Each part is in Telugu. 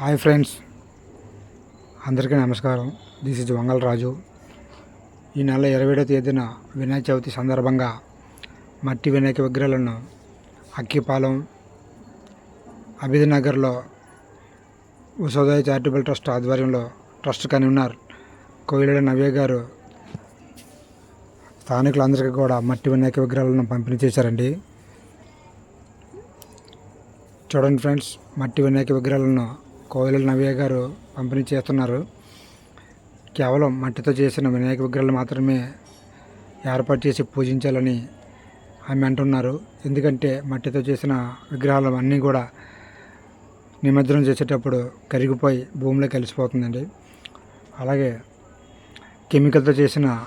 Hi friends. అందరికీ నమస్కారం. This is Vangal Raju. ఈ నెల ఇరవై ఏడవ తేదీన వినాయక చవితి సందర్భంగా మట్టి వినాయక విగ్రహాలను అక్కిపాలెం అభిధినగర్లో ఉసోదయ చారిటబుల్ ట్రస్ట్ ఆధ్వర్యంలో ట్రస్ట్ కన్వీనర్ కోయిలడ నవ్య గారు స్థానికులందరికీ కూడా మట్టి వినాయక విగ్రహాలను పంపిణీ చేశారండి. చూడండి ఫ్రెండ్స్ మట్టి వినాయక విగ్రహాలను కోయిల నవ్య గారు పంపిణీ చేస్తున్నారు. కేవలం మట్టితో చేసిన వినాయక విగ్రహాలు మాత్రమే ఏర్పాటు చేసి పూజించాలని ఆమె అంటున్నారు. ఎందుకంటే మట్టితో చేసిన విగ్రహాలు అన్నీ కూడా నిమజ్జనం చేసేటప్పుడు కరిగిపోయి భూమిలో కలిసిపోతుందండి. అలాగే కెమికల్తో చేసిన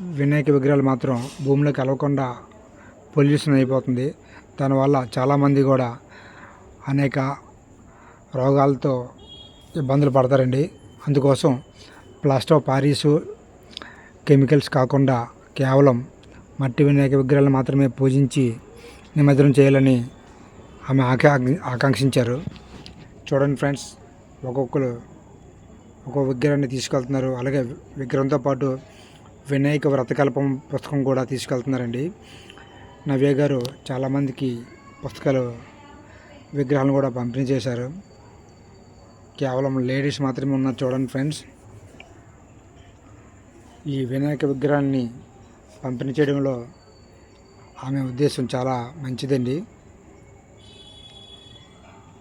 వినాయక విగ్రహాలు మాత్రం భూమిలో కలవకుండా పొల్యూషన్ అయిపోతుంది. దానివల్ల చాలామంది కూడా అనేక రోగాలతో ఇబ్బందులు పడతారండి. అందుకోసం ప్లాస్టర్ ఆఫ్ పారీసు కెమికల్స్ కాకుండా కేవలం మట్టి వినాయక విగ్రహాలు మాత్రమే పూజించి నిమజ్జనం చేయాలని ఆమె ఆకాంక్షించారు. చూడండి ఫ్రెండ్స్ ఒక్కొక్కరు ఒక్కొక్క విగ్రహాన్ని తీసుకెళ్తున్నారు. అలాగే విగ్రహంతో పాటు వినాయక వ్రతకల్పం పుస్తకం కూడా తీసుకెళ్తున్నారండి. నవ్య గారు చాలామందికి పుస్తకాలు విగ్రహాలను కూడా పంపిణీ చేశారు. కేవలం లేడీస్ మాత్రమే ఉన్నారు చూడండి ఫ్రెండ్స్. ఈ వినాయక విగ్రహాన్ని పంపిణీ చేయడంలో ఆమె ఉద్దేశం చాలా మంచిదండి.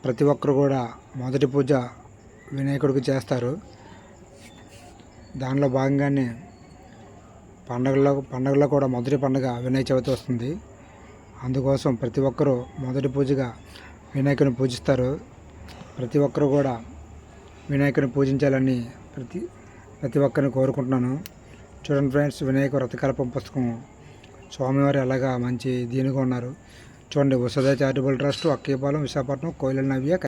ప్రతి ఒక్కరు కూడా మొదటి పూజ వినాయకుడికి చేస్తారు. దానిలో భాగంగానే పండగలో పండగలో కూడా మొదటి పండుగ వినాయక చవితి వస్తుంది. అందుకోసం ప్రతి ఒక్కరూ మొదటి పూజగా వినాయకుని పూజిస్తారు. ప్రతి ఒక్కరు కూడా వినాయకుని పూజించాలని ప్రతి ప్రతి ఒక్కరిని కోరుకుంటున్నాను. చూడండి ఫ్రెండ్స్ వినాయక వ్రతకల్పం పుస్తకం. స్వామివారు ఎలాగా మంచి దీనిగా ఉన్నారు. చూడండి ఉషద చారిటబుల్ ట్రస్ట్ అక్కయ్యపాలెం విశాఖపట్నం కోయిల నవ్య